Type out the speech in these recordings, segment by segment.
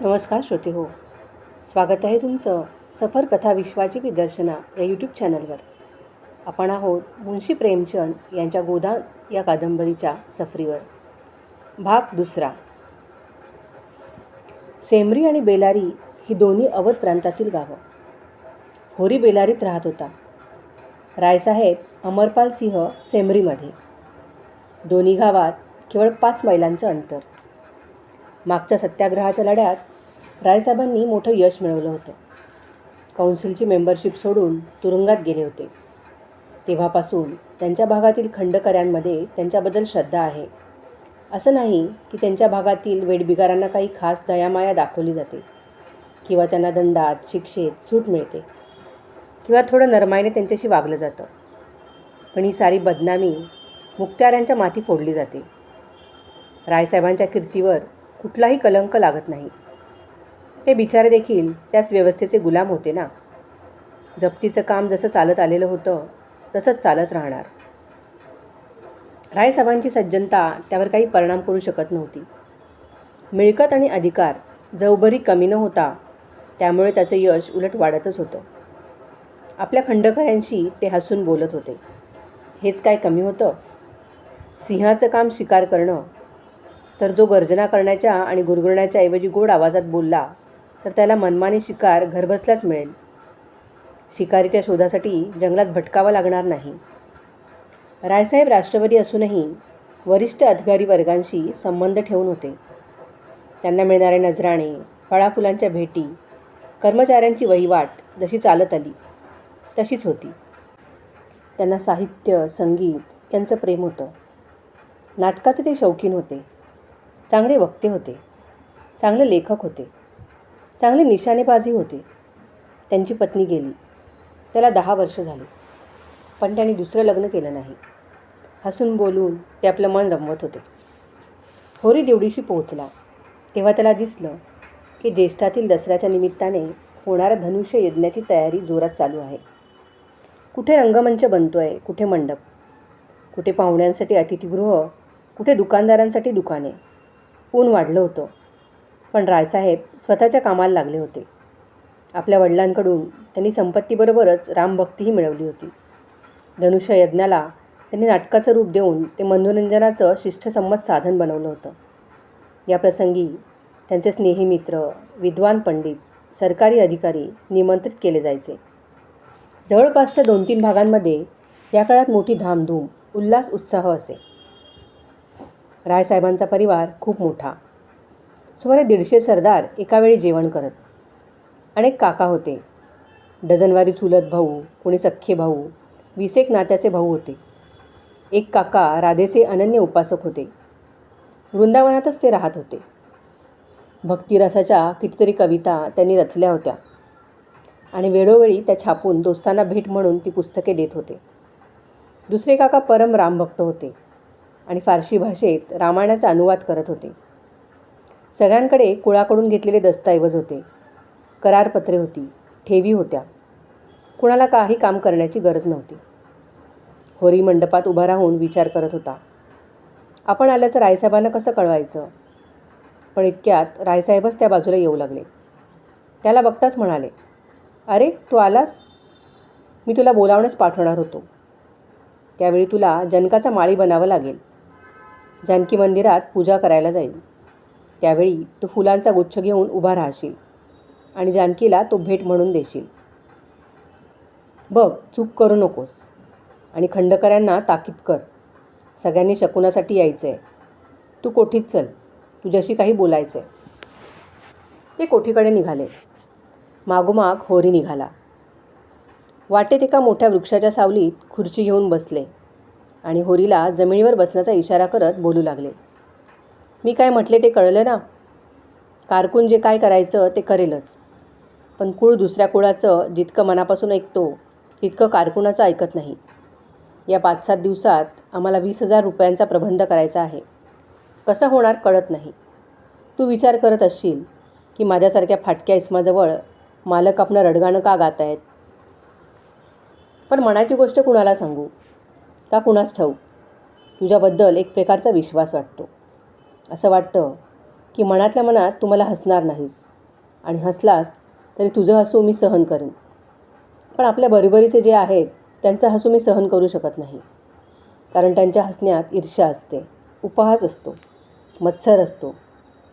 नमस्कार श्रोते हो. स्वागत आहे तुमचं सफर कथा विश्वाची विदर्शना या यूट्यूब चॅनलवर आपण आहोत मुंशी प्रेमचंद यांच्या गोदान या कादंबरीच्या सफरीवर. भाग दुसरा. सेमरी आणि बेलारी ही दोन्ही अवध प्रांतातील गावं. होरी बेलारीत राहत होता. रायसाहेब अमरपाल सिंह सेमरीमध्ये दोन्ही गावात केवळ पाच मैलांचं अंतर. मागच्या सत्याग्रहाच्या लढ्यात रायसाहेबांनी मोठं यश मिळवलं होतं. कौन्सिलची मेंबरशिप सोडून तुरुंगात गेले होते. तेव्हापासून त्यांच्या भागातील खंडकऱ्यांमध्ये त्यांच्याबद्दल श्रद्धा आहे. असं नाही की त्यांच्या भागातील वेडबिगारांना काही खास दयामाया दाखवली जाते किंवा त्यांना दंडात शिक्षेत सूट मिळते किंवा थोडं नरमाईने त्यांच्याशी वागलं जातं. पण ही सारी बदनामी मुक्त्यारांच्या माती फोडली जाते. रायसाहेबांच्या कीर्तीवर कुठलाही कलंक लागत नाही. ते बिचारे देखील त्याच व्यवस्थेचे गुलाम होते ना? जप्तीचं काम जसं चालत आलेलं होतं तसंच चालत राहणार. रायसाहेबांची सज्जनता त्यावर काही परिणाम करू शकत नव्हती. मिळकत आणि अधिकार जवभरी कमी न होता त्यामुळे त्याचं यश उलट वाढतच होतं. आपल्या खंडकऱ्यांशी ते हसून बोलत होते. हेच काय कमी होतं? सिंहाचं काम शिकार करणं तर जो गर्जना करण्याच्या आणि गुरगुरण्याच्या ऐवजी गोड आवाजात बोलला तर त्याला मनमानी शिकार घरबसल्याच मिळेल. शिकारीच्या शोधासाठी जंगलात भटकावं लागणार नाही. रायसाहेब राष्ट्रवादी असूनही वरिष्ठ अधिकारी वर्गांशी संबंध ठेवून होते. त्यांना मिळणारे नजराणे फळाफुलांच्या भेटी कर्मचाऱ्यांची वहिवाट जशी चालत आली तशीच होती. त्यांना साहित्य संगीत यांचं प्रेम होतं. नाटकाचे ते शौकीन होते. चांगले वक्ते होते. चांगले लेखक होते. चांगले निशाणेबाजी होते. त्यांची पत्नी गेली. त्याला दहा वर्ष झाली. पण त्याने दुसरं लग्न केलं नाही. हसून बोलून ते आपलं मन रमवत होते. होरी देवडीशी पोहोचला. तेव्हा त्याला दिसलं की ज्येष्ठातील दसऱ्याच्या निमित्ताने होणाऱ्या धनुष्य यज्ञाची तयारी जोरात चालू आहे. कुठे रंगमंच बनतो आहे कुठे मंडप. कुठे पाहुण्यांसाठी अतिथीगृह कुठे दुकानदारांसाठी दुकाने. ऊन वाढलं होतं. पण रायसाहेब स्वतःच्या कामाला लागले होते. आपल्या वडिलांकडून त्यांनी संपत्तीबरोबरच रामभक्तीही मिळवली होती. धनुष्य यज्ञाला त्यांनी नाटकाचं रूप देऊन ते मनोरंजनाचं शिष्टसंमत साधन बनवलं होतं. या प्रसंगी त्यांचे स्नेही मित्र विद्वान पंडित सरकारी अधिकारी निमंत्रित केले जायचे. जवळपासच्या दोन तीन भागांमध्ये या काळात मोठी धामधूम उल्हास उत्साह असे. रायसाहेबांचा परिवार खूप मोठा. सुमारे दीडशे सरदार एकावेळी जेवण करत. अनेक काका होते. डझनवारी चुलत भाऊ कोणी सख्खे भाऊ विसेक नात्याचे भाऊ होते. एक काका राधेचे अनन्य उपासक होते. वृंदावनातच ते राहत होते. भक्तिरसाच्या कितीतरी कविता त्यांनी रचल्या होत्या. आणि वेळोवेळी त्या छापून दोस्तांना भेट म्हणून ती पुस्तके देत होते. दुसरे काका परम रामभक्त होते. आणि फारशी भाषेत रामायणाचा अनुवाद करत होते. सगळ्यांकडे कुळाकडून घेतलेले दस्तऐवज होते. करारपत्रे होती. ठेवी होत्या. कुणाला काही काम करण्याची गरज नव्हती. होरी मंडपात उभा राहून विचार करत होता. आपण आल्याचं रायसाहेबांना कसं कळवायचं? पण इतक्यात रायसाहेबच त्या बाजूला येऊ लागले. त्याला बघताच म्हणाले अरे तू आलास? मी तुला बोलावणंच पाठवणार होतो. त्यावेळी तुला जनकाचा माळी बनावं लागेल. जानकी मंदिरात पूजा करायला जाईल. त्यावेळी तू फुलांचा गुच्छ घेऊन उभा राहशील आणि जानकीला तो भेट म्हणून देशील. बघ चूक करू नकोस आणि खंडकऱ्यांना ताकीद कर. सगळ्यांनी शकुनासाठी यायचं आहे तू कोठीत चल. तुझ्याशी काही बोलायचं आहे ते कोठीकडे निघाले. मागोमाग होरी निघाला. वाटेत एका मोठ्या वृक्षाच्या सावलीत खुर्ची घेऊन बसले. आणि होरीला जमिनीवर बसण्याचा इशारा करत बोलू लागले. मी काय म्हटले ते कळलं ना? कारकून जे काय करायचं ते करेलच. पण कुळ दुसऱ्या कुळाचं जितकं मनापासून ऐकतो तितकं कारकुणाचं ऐकत नाही. या पाच सात दिवसात आम्हाला वीस हजार रुपयांचा प्रबंध करायचा आहे. कसं होणार कळत नाही. तू विचार करत असशील की माझ्यासारख्या फाटक्या इस्माजवळ मालक आपलं रडगाणं का गात आहेत पण मनाची गोष्ट कुणाला सांगू? का कुणास ठाऊक? तुझ्याबद्दल एक प्रकारचा विश्वास वाटतो. असं वाटतं की मनातल्या मनात तू मला हसणार नाहीस आणि हसलास तरी तुझं हसू मी सहन करेन. पण आपल्या बरोबरीचे जे आहेत त्यांचं हसू मी सहन करू शकत नाही. कारण त्यांच्या हसण्यात ईर्ष्या असते उपहास असतो मत्सर असतो.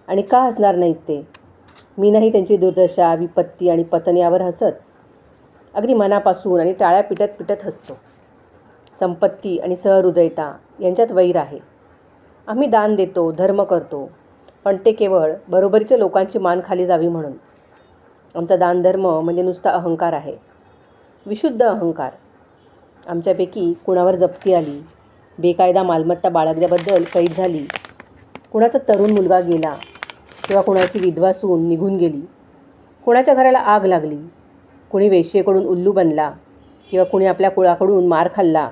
आणि का हसणार नाहीत ते? मी नाही त्यांची दुर्दशा विपत्ती आणि पतन यावर हसत. अगदी मनापासून आणि टाळ्या पिटत पिटत हसतो. संपत्ती आणि सहृदयता यांच्यात वैर आहे. आम्ही दान देतो धर्म करतो पण ते केवळ बरोबरीच्या लोकांची मान खाली जावी म्हणून. आमचा दानधर्म म्हणजे नुसता अहंकार आहे. विशुद्ध अहंकार. आमच्यापैकी कुणावर जप्ती आली बेकायदा मालमत्ता बाळगल्याबद्दल कैद झाली कुणाचा तरुण मुलगा गेला किंवा कुणाची विधवा सून निघून गेली कुणाच्या घराला आग लागली कुणी वेश्येकडून उल्लू बनला किंवा कुणी आपल्या कुळाकडून मार खाल्ला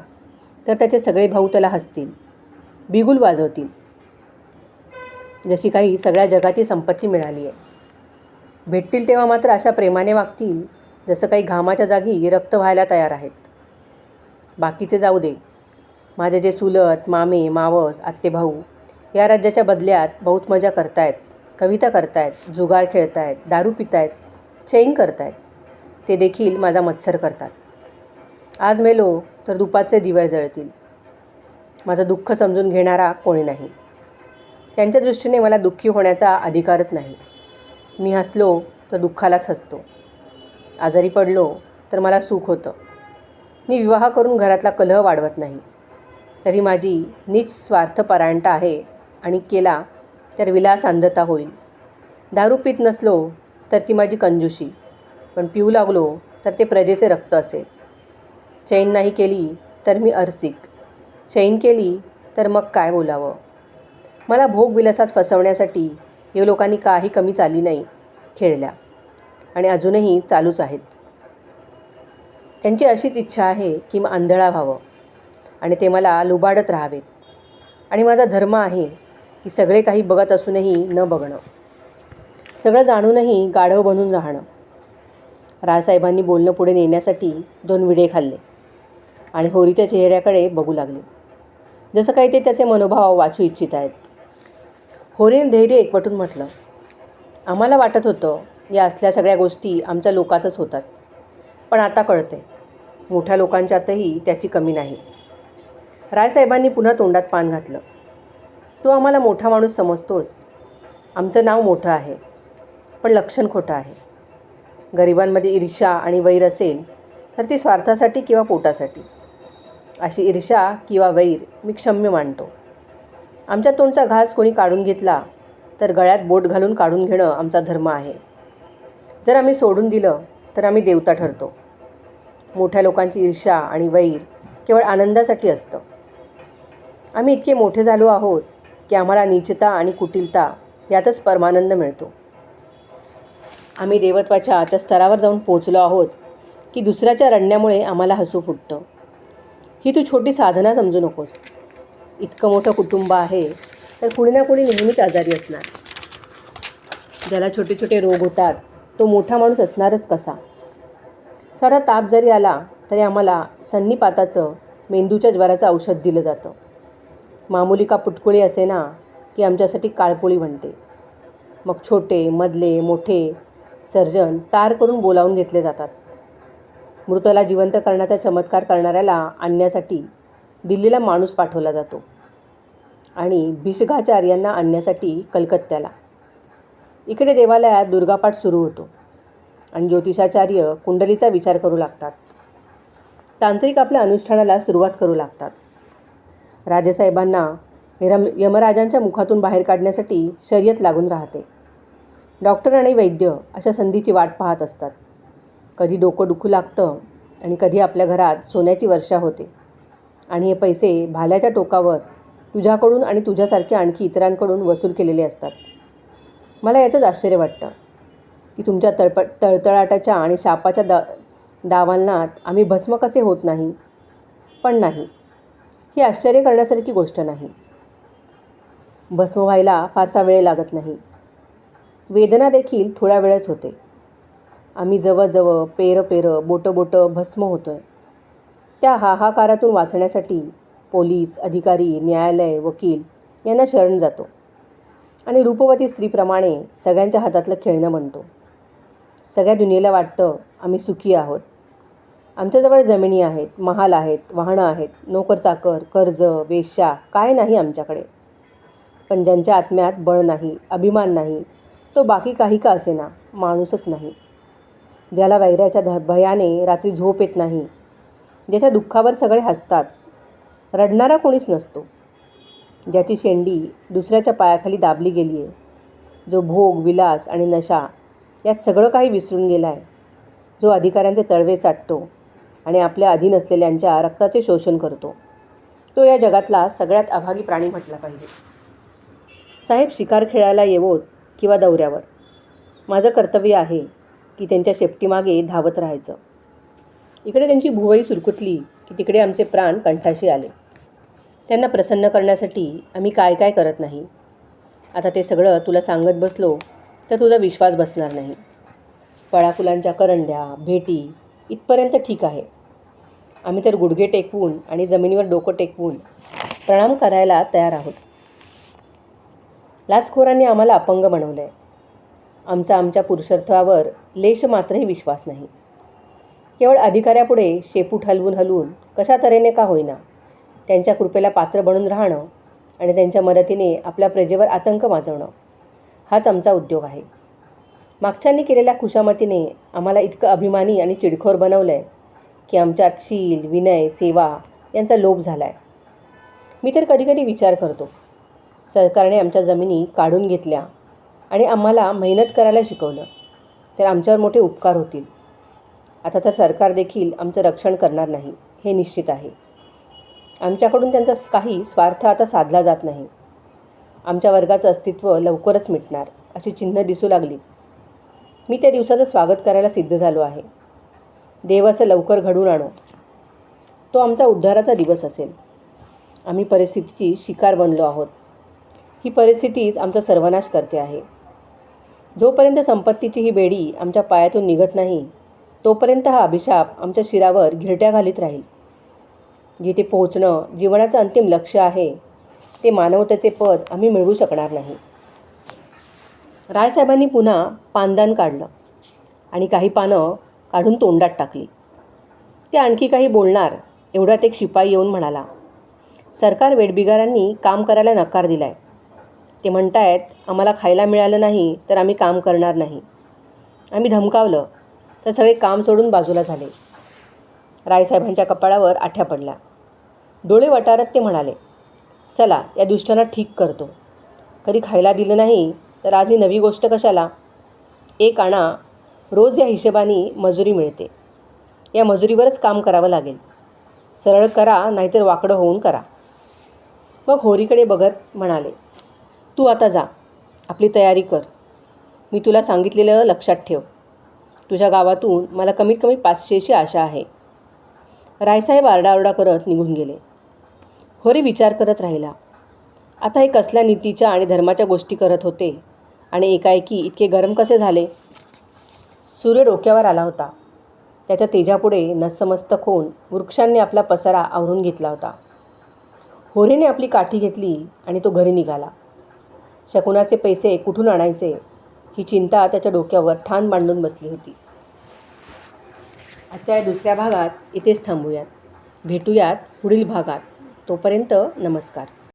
तर त्याचे सगळे भाऊ त्याला हसतील. बिगुल वाजवतील. जशी काही सगळ्या जगाची संपत्ती मिळाली आहे. भेटतील तेव्हा मात्र अशा प्रेमाने वागतील जसं काही घामाच्या जागी रक्त व्हायला तयार आहेत. बाकीचे जाऊ दे. माझे जे चुलत मामे मावस आत्ते भाऊ या राज्याच्या बदल्यात बहुत मजा करतायत. कविता करतायत जुगार खेळतायत दारू पितायत चैन करतायत. ते देखील माझा मत्सर करतात. आज मेलो तर दुपाचे दिवे जळतील. माझं दुःख समजून घेणारा कोणी नाही. त्यांच्या दृष्टीने मला दुःखी होण्याचा अधिकारच नाही. मी हसलो तर दुःखालाच हसतो. आजारी पडलो तर मला सुख होतं. मी विवाह करून घरातला कलह वाढवत नाही. तरी माझी नीच स्वार्थपरायणता आहे आणि केला तर विलास अंधता होईल. दारू पीत नसलो तर ती माझी कंजुशी. पण पिऊ लागलो तर ते प्रजेचे रक्त असेल. चैन नाही केली तर मी अरसिक. चैन केली तर मग काय बोलावं? मला भोगविलासात फसवण्यासाठी या लोकांनी काही कमी चाली नाही खेळल्या. आणि अजूनही चालूच आहेत. त्यांची अशीच इच्छा आहे की मग आंधळा व्हावं. आणि ते मला लुबाडत राहावेत. आणि माझा धर्म आहे की सगळे काही बघत असूनही न बघणं. सगळं जाणूनही गाढव बनून राहणं. राजसाहेबांनी बोलणं पुढे नेण्यासाठी दोन विडे खाल्ले. आणि होरीच्या चेहऱ्याकडे बघू लागले. जसं काही ते त्याचे मनोभाव वाचू इच्छित आहेत. होरीने धैर्य एकवटून म्हटलं आम्हाला वाटत होतं या असल्या सगळ्या गोष्टी आमच्या लोकातच होतात. पण आता कळते मोठ्या लोकांच्यातही त्याची कमी नाही. रायसाहेबांनी पुन्हा तोंडात पान घातलं तू आम्हाला मोठा माणूस समजतोस. आमचं नाव मोठं आहे पण लक्षण खोटं आहे. गरिबांमध्ये ईर्षा आणि वैर असेल तर ती स्वार्थासाठी किंवा पोटासाठी. अशी ईर्ष्या किंवा वैर मी क्षम्य मानतो. आमच्या तोंडचा घास कोणी काढून घेतला तर गळ्यात बोट घालून काढून घेणं आमचा धर्म आहे. जर आम्ही सोडून दिलं तर आम्ही देवता ठरतो. मोठ्या लोकांची ईर्ष्या आणि वैर केवळ आनंदासाठी असतं. आम्ही इतके मोठे झालो आहोत की आम्हाला नीचता आणि कुटिलता यातच परमानंद मिळतो. आम्ही देवत्वाच्या त्या स्तरावर जाऊन पोचलो आहोत की दुसऱ्याच्या रडण्यामुळे आम्हाला हसू फुटतं. ही तू छोटी साधना समजू नकोस. इतकं मोठं कुटुंब आहे तर कुणी ना कुणी नेहमीच आजारी असणार. ज्याला छोटे छोटे रोग होतात तो मोठा माणूस असणारच कसा? सारा ताप जरी आला तरी आम्हाला सन्नीपाताचं मेंदूच्या ज्वराचं औषध दिलं जातं. मामुली का पुटकुळी असे ना की आमच्यासाठी काळपोळी बनते मग छोटे मधले मोठे सर्जन तार करून बोलावून घेतले जातात. मृताला जिवंत करण्याचा चमत्कार करणाऱ्याला आणण्यासाठी दिल्लीला माणूस पाठवला जातो आणि भिषगाचार्यांना आणण्यासाठी कलकत्त्याला. इकडे देवालयात दुर्गापाठ सुरू होतो आणि ज्योतिषाचार्य कुंडलीचा विचार करू लागतात. तांत्रिक आपल्या अनुष्ठानाला सुरुवात करू लागतात. राजेसाहेबांना रम यमराजांच्या मुखातून बाहेर काढण्यासाठी शर्यत लागून राहते. डॉक्टर आणि वैद्य अशा संधीची वाट पाहत असतात. कधी डोकं दुखू लागतं आणि कधी आपल्या घरात सोन्याची वर्षा होते. आणि हे पैसे भाल्याच्या टोकावर तुझ्याकडून आणि तुझ्यासारख्या आणखी इतरांकडून वसूल केलेले असतात. मला याचंच आश्चर्य वाटतं की तुमच्या तळप तळतळाटाच्या आणि शापाच्या दा दावांनात आम्ही भस्म कसे होत नाही? पण नाही ही आश्चर्य करण्यासारखी गोष्ट नाही. भस्म व्हायला फारसा वेळ लागत नाही. वेदना देखील थोड्या वेळच होते. आम्ही जवळजवळ पेरं पेरं बोटं बोटं भस्म होतो आहे त्या हाहाकारातून वाचण्यासाठी पोलीस अधिकारी न्यायालय वकील यांना शरण जातो आणि रूपवती स्त्रीप्रमाणे सगळ्यांच्या हातातलं खेळणं म्हणतो. सगळ्या दुनियेला वाटतं आम्ही सुखी आहोत. आमच्याजवळ जमिनी आहेत महाल आहेत वाहनं आहेत नोकरचाकर कर्ज वेश्या काय नाही आमच्याकडे. पण ज्यांच्या आत्म्यात बळ नाही अभिमान नाही तो बाकी काही का असेना? माणूसच नाही. ज्याला वैऱ्याच्या ध भयाने रात्री झोप येत नाही ज्याच्या दुःखावर सगळे हसतात रडणारा कोणीच नसतो. ज्याची शेंडी दुसऱ्याच्या पायाखाली दाबली गेली आहे जो भोग विलास आणि नशा यात सगळं काही विसरून गेला आहे जो अधिकाऱ्यांचे तळवे चाटतो आणि आपल्या अधीन असलेल्यांच्या रक्ताचे शोषण करतो तो या जगातला सगळ्यात अभागी प्राणी म्हटला पाहिजे. साहेब शिकार खेळायला येवोत किंवा दौऱ्यावर? माझं कर्तव्य आहे की त्यांच्या शेपटीमागे धावत राहायचं. इकडे त्यांची भुवई सुरकुतली की तिकडे आमचे प्राण कंठाशी आले. त्यांना प्रसन्न करण्यासाठी आम्ही काय काय करत नाही. आता ते सगळं तुला सांगत बसलो तर तुझा विश्वास बसणार नाही. फळाफुलांच्या करंड्या भेटी इथपर्यंत ठीक आहे. आम्ही तर गुडघे टेकवून आणि जमिनीवर डोकं टेकवून प्रणाम करायला तयार आहोत. लाचखोरांनी आम्हाला अपंग बनवलं आहे आमचा आमच्या पुरुषार्थावर लेश मात्रही विश्वास नाही. केवळ अधिकाऱ्यापुढे शेपूट हलवून हलवून कशा तऱ्हेने का होईना त्यांच्या कृपेला पात्र बनून राहणं आणि त्यांच्या मदतीने आपल्या प्रजेवर आतंक माजवणं हाच आमचा उद्योग आहे. मागच्यांनी केलेल्या खुशामतीने आम्हाला इतकं अभिमानी आणि चिडखोर बनवलं आहे की आमच्यात शील विनय सेवा यांचा लोभ झाला आहे मी तर कधीकधी विचार करतो. सरकारने आमच्या जमिनी काढून घेतल्या. आणि आम्हाला मेहनत करायला शिकवलं. तर आमच्यावर मोठे उपकार होतील. आता तर सरकार देखील आमचं रक्षण करणार नाही हे निश्चित आहे. आमच्याकडून त्यांचा काही स्वार्थ आता साधला जात नाही. आमच्या वर्गाचं अस्तित्व लवकरच मिटणार अशी चिन्ह दिसू लागली. मी त्या दिवसाचं स्वागत करायला सिद्ध झालो आहे. देव असं लवकर घडून आणो. तो आमचा उद्धाराचा दिवस असेल. आम्ही परिस्थितीची शिकार बनलो आहोत. ही परिस्थितीच आमचा सर्वनाश करते आहे. जोपर्यंत संपत्तीची ही बेडी आमच्या पायातून निघत नाही तोपर्यंत हा अभिशाप आमच्या शिरावर घिरट्या घालीत राहील. जिथे पोहोचणं जीवनाचं अंतिम लक्ष आहे ते मानवतेचे पद आम्ही मिळवू शकणार नाही. रायसाहेबांनी पुन्हा पानदान काढलं आणि काही पानं काढून तोंडात टाकली. ते आणखी काही बोलणार एवढ्यात एक शिपाई येऊन म्हणाला सरकार वेडबिगारांनी काम करायला नकार दिला आहे ते म्हणतायत आम्हाला खायला मिळालं नाही तर आम्ही काम करणार नाही. आम्ही धमकावलं तर सगळे काम सोडून बाजूला झाले. रायसाहेबांच्या कपाळावर आठ्या पडल्या. डोळे वटारत ते म्हणाले चला या दुष्टांना ठीक करतो. कधी खायला दिलं नाही तर आज ही नवी गोष्ट कशाला? एक आणा रोज या हिशेबाने मजुरी मिळते. या मजुरीवरच काम करावं लागेल. सरळ करा नाहीतर वाकडं होऊन करा. मग होरीकडे बघत म्हणाले तू आता जा. आपली तयारी कर. मी तुला सांगितलेलं लक्षात ठेव. तुझ्या गावातून मला कमीत कमी पाचशेची आशा आहे. रायसाहेब आरडाओरडा करत निघून गेले. होरी विचार करत राहिला. आता हे कसल्या नीतीच्या आणि धर्माच्या गोष्टी करत होते आणि एकाएकी इतके गरम कसे झाले? सूर्य डोक्यावर आला होता. त्याच्या तेजापुढे नसमस्तक होऊन वृक्षांनी आपला पसारा आवरून घेतला होता. होरीने आपली काठी घेतली आणि तो घरी निघाला. शकुनाचे पैसे कुठून आणायचे? ही चिंता त्याच्या डोक्यावर ठाण मांडून बसली होती. आजच्या या दुसऱ्या भागात इथेच थांबूयात. भेटूयात पुढील भागात. तोपर्यंत नमस्कार.